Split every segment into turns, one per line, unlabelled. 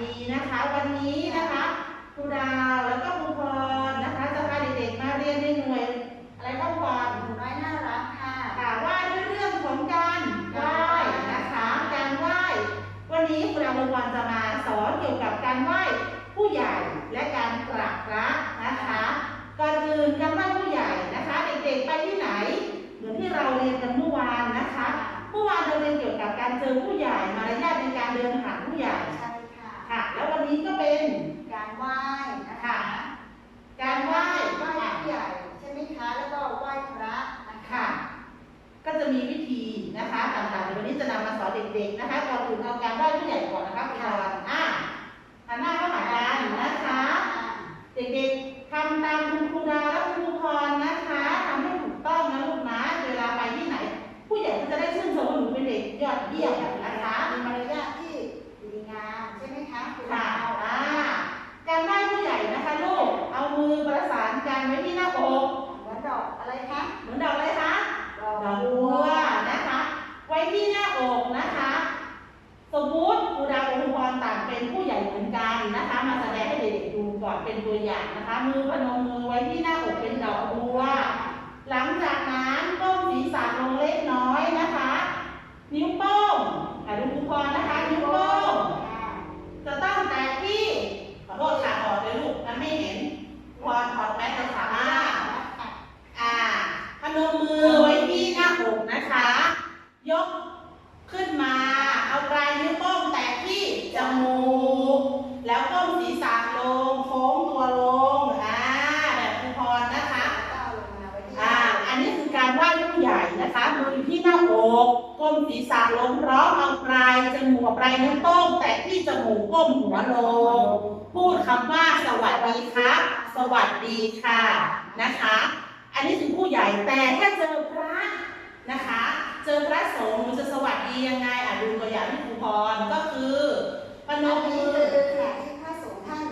ดีนะคะ วันนี้นะคะครูดาวแล้วก็ครูพรนะคะจะพาเด็กๆมาเรียนในหน่วยอะไรครับครูพร
หนูน้อยน่ารักค่ะ
ค่ะว่าด้วยเรื่องของการไหว้นะคะการไหว้วันนี้ครูดาวครูพรจะมาสอนเกี่ยวกับการไหว้ผู้ใหญ่และการกราบพระนะคะก่อนอื่นการไหว้ผู้ใหญ่นะคะ เด็กๆไปที่ไหน เหมือนที่เราเรียนกันเมื่อวานนะคะเมื่อวานเราเรียนเกี่ยวกับการเจอผู้ใหญ่มารยาทในการเดินผ่าผู้ใหญ่ อะไรคะเหมือน
ด
อกอะไร
คะ
ดอก
ดอก
บัวนะคะ ไว้ที่หน้าอกนะคะ สมมติครูดาวองค์พรต่างเป็นผู้ใหญ่เหมือนกันนะคะ มาแสดงให้เด็กๆดูก่อนเป็นตัวอย่างนะคะ มือพนมมือไว้ที่หน้าอกเป็นดอกบัว หลังจากนั้นก้มศีรษะลงเล็กน้อยนะคะ นิ้วโป้งอะดูครูพรนะคะ นิ้วโป้ง จะต้องแตะที่ขอโทษค่ะถอดเลยลูกมันไม่เห็นควรถอดแมสเลยค่ะอ่าอ่าพนมมือไว้ที่หน้าอกนะคะ ยกขึ้นมา เอาปลายนิ้วโป้งแตะที่จมูก แล้วก้มศีรษะลง โค้งตัวลง อ่า แบบครูพรนะคะ
ก้าวลงมาไว้ที่
อ่า อันนี้คือการไหว้ผู้ใหญ่นะคะ มืออยู่ที่หน้าอก ก้มศีรษะลงพร้อมเอาปลายจมูกปลายนิ้วโป้งแตะที่จมูก ก้มหัวลง พูดคำว่าสวัสดีครับ สวัสดีค่ะ นะคะ อันนี้คือผู้ใหญ่ แต่ถ้าเจอพระนะคะเจ อพระสงฆ์หนูจะสวัสดียังไงอะดูตัวอย่างที่ครูพรก็คือ
ปน
ม
นี้
มือ
คือขณะที่พระสงฆ์ท่าน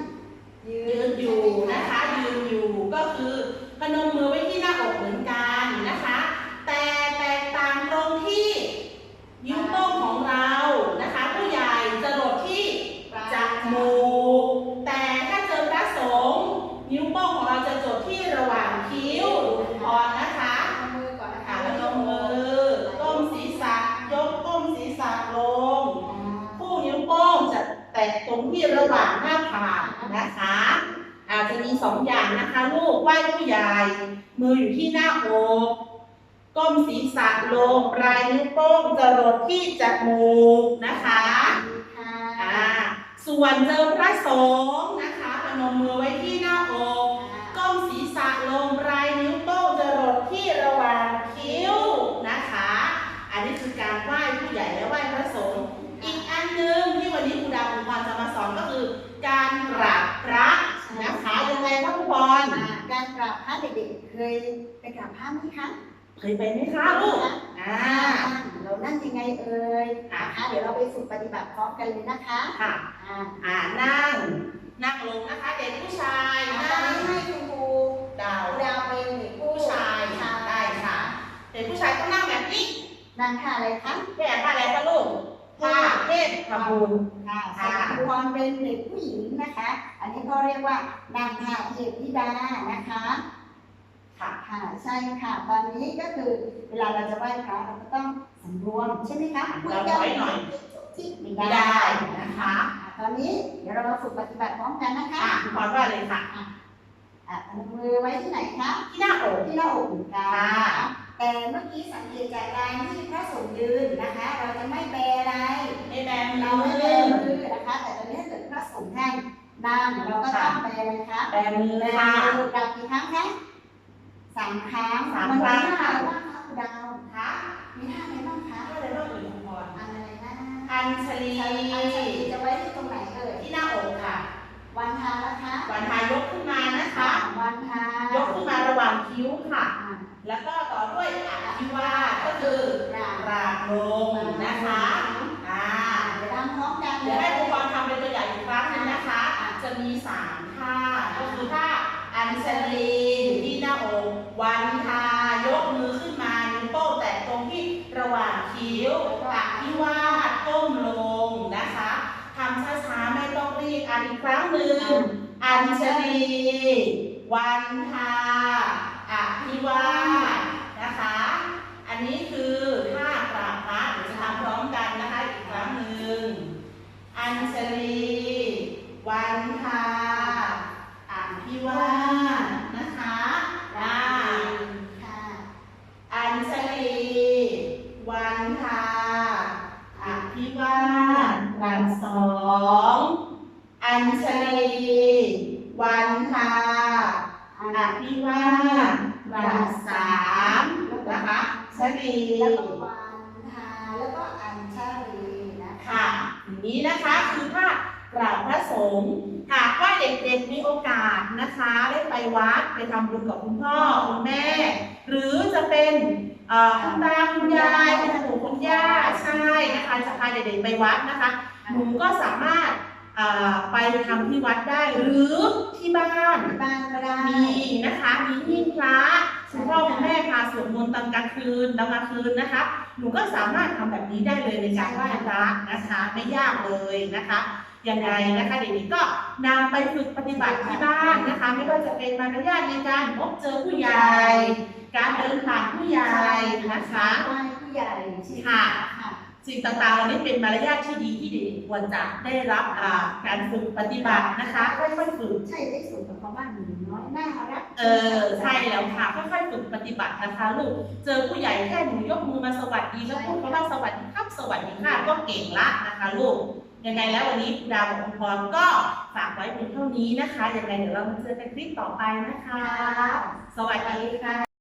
ยื
ยืนอยู่นะคะยืนอยู่ก็คือพนมมือไว้ที่หน้าอกเหมือนกันนะคะ แต่แตกต่างตรงที่นิ้วโป้งของเรานะคะ ผู้ใหญ่จะหลดที่จมูกแต่ถ้าเจอพระสงฆ์นิ้วโป้งของเราจะจดที่ระหว่างคิ้วดูพรนะคะ
เอามือก่อนนะคะ
อ่าพนมมือก้มศีรษะยกก้มศีรษะลง ผู้นิ้วโป้งจะแตะต รงที่ระหว่างหน้าผากนะคะ อาจจะมีสองอย่างนะคะลูกไหว้ผู้ใหญ่ มืออยู่ที่หน้าอกก้มศีรษะลงปลายนิ้วโป้งจะหลดที่จมูกนะคะ
ค่ะ
อ่าส่วนเจอพระสงฆ์นะคะพนมมือไว้ที่หน้าอกก้มศีรษะลงปลายนิ้วโป้งจะหลดที่ระหว่างคิ้วนะคะ อันนี้คือการไหว้ผู้ใหญ่และไหว้พระสงฆ์ อีกอันหนึ่งที่วันนี้ครูดาวครูพรจะมาสอนก็คือ การกราบพระนะคะยังไงคะครูพร
อ่าการกราบพระเด็กๆเคย ไปกราบพระไหมคะ
เคยไปไหมคะลูกอ่า
เรานั่งยังไงเอ่ย
อะ
นะคะเดี๋ยวเราไปฝึกปฏิบัติพร้อมกันเลยนะคะ
ค่ะ
อ่า
อ่านั่ง นั่งลงนะคะ เด็กผู้ชาย
ตอน
นั่ง
นี้ให้คุณครู
ดาว
ดาวเป็นเด็กผู้
ผู้ชายได้ค่ะเด็กผู้ชายต้องนั่งแบบนี้
นั่งท่าอะไรคะ
แบบท่าอะไรคะลูกท่าเทพทำบุญ
ค่ะ
ค่ะ
ส่วนครูพรเป็นเด็กผู้หญิงนะคะ อันนี้ก็เรียกว่านางท่าเทพธิดานะคะ
ค่ะ
ค่ะใช่ค่ะ ตอนนี้ก็คือเวลาเราจะไหว้พระเราก็ต้องสำรวมใช่ไหมคะ
เราถอยหน่อย
ที่ไม่
ไม่
ได้
ได้นะคะ
อะตอนนี้เดี๋ยวเรามาฝึกปฏิบัติพร้อมกันนะคะ
อะครูพรว่าเลยค่ะ
อะเอามือไว้ที่ไหนคะ
ที่หน้าอก
ที่หน้าอกเหมือนกัน
ค่ะ
นะคะแต่เมื่อกี้สังเกตจากการที่พระสงฆ์ยืนนะคะ เราจะไม่แบอะไร
ไม่แบน
เรา
มื
ไม่แบ
อ
มือนะคะ แต่ตอนนี้ถ้าเกิดพระสงฆ์ท่านนั่งเราก็ต้องแบนะคะ
แบมือ
แบ
ค่ะ
มือกับกี่ครั้งคะ สามครั้ง
สาม
มัน
ครั้ง
มีท่าอะไรบ้างคะคุณดาว
ค่ะ
มีท่าอะไรบ้างคะ
ก็เลยต้องอยู่พร
อะไรนะ
อัญชลี
อันนี้จะไว้ที่ตรงไหนเอ่ย
ที่หน้าอกค่ะ
วันทานะคะ
วันทายกขึ้นมานะคะ
วันทาย
กขึ้นมาระหว่างคิ้วค่ะ
อะ
แล้วก็ต่อด้วยอธิวาสก็คือก
ราบ
กราบลงนะคะอ่า
เดี๋ยวทำพร้อมกัน
เดี๋ยวให้ครูพรทำเป็นตัวอย่างอีกครั้งหนึงนะคะ จะมีสามท่าก็คือท่าอัญชลีอยู่ที่หน้าอก วันทายกมือขึ้นมานิ้วโป้งแตะตรงที่ระหว่างคิ้วอธิวาสก้มลงนะคะทำช้าๆไม่ต้องรีบอ่านอีกครั้งหนึ่งอัญชลีวันทาอภิวาสนะคะ อันนี้คือท่ากราบพระเดี๋ยวจะทำพร้อมกันนะคะอีกครั้งหนึ่งอัญชลีวันทาอภิวาสนะคะอ่า
ค่ะ
อัญชลี วันทาอภิวา สหลักสองอัญชลีวันทาอภิวาสหลักสามนะคะชลี
แล้วก็วันทาแล้วก็อัญชลีนะคะ
ค่ะอย่างนี้นะคะคือภาพกราบพระสงฆ์หากว่าเด็กๆมีโอกาสนะคะได้ไปวัดไปทำบุญกับคุณพ่อคุณแม่ หรือจะเป็นเอ่อคุณตาคุณยายคุณปู่คุณย่าใช่นะคะจะพาเด็กๆไปวัดนะคะ หนูก็สามารถเอ่อไปทำที่วัดได้หรือที่บ้าน
ที่บ้านก็ได้
มีนะคะมีหิ้งพระคุณพ่อคุณแม่พาสวดมนต์ตอนกลางคืนตอนกลางคืนนะคะ หนูก็สามารถทำแบบนี้ได้เลยในการไหว้พระนะคะไม่ยากเลยนะคะยังไงนะคะเด็กๆก็นำไปฝึกปฏิบัติที่บ้านนะคะ ไม่ว่าจะเป็นมารยาทในการพบเจอผู้ใหญ่ การเดินผ่านผู้ใหญ่นะคะ
ไหว้ผู้ใหญ่ใช่ไหม
ค่ะ
ค่ะ
สิ่งต่างๆเหล่านี้เป็นมารยาทที่ดีที่เด็กๆควรจะได้รับอ่าการฝึกปฏิบัตินะคะ ค่อยๆฝึก
ใช่ได้สูตรของเขาบ้านหนูน้อยน่ารัก
เออใช่แล้วค่ะค่อยๆฝึกปฏิบัตินะคะลูกเจอผู้ใหญ่แค่หนูยกมือมาสวัสดีแล้วพูดคำว่าสวัสดีครับสวัสดีค่ะก็เก่งละนะคะลูกยังไงแล้ววันนี้ครูดาวกับคุณพรก็ฝากไว้เพียงเท่านี้นะคะยังไงเดี๋ยวเรามาเจอกันคลิปต่อไปนะคะ สวัสดีค่ะ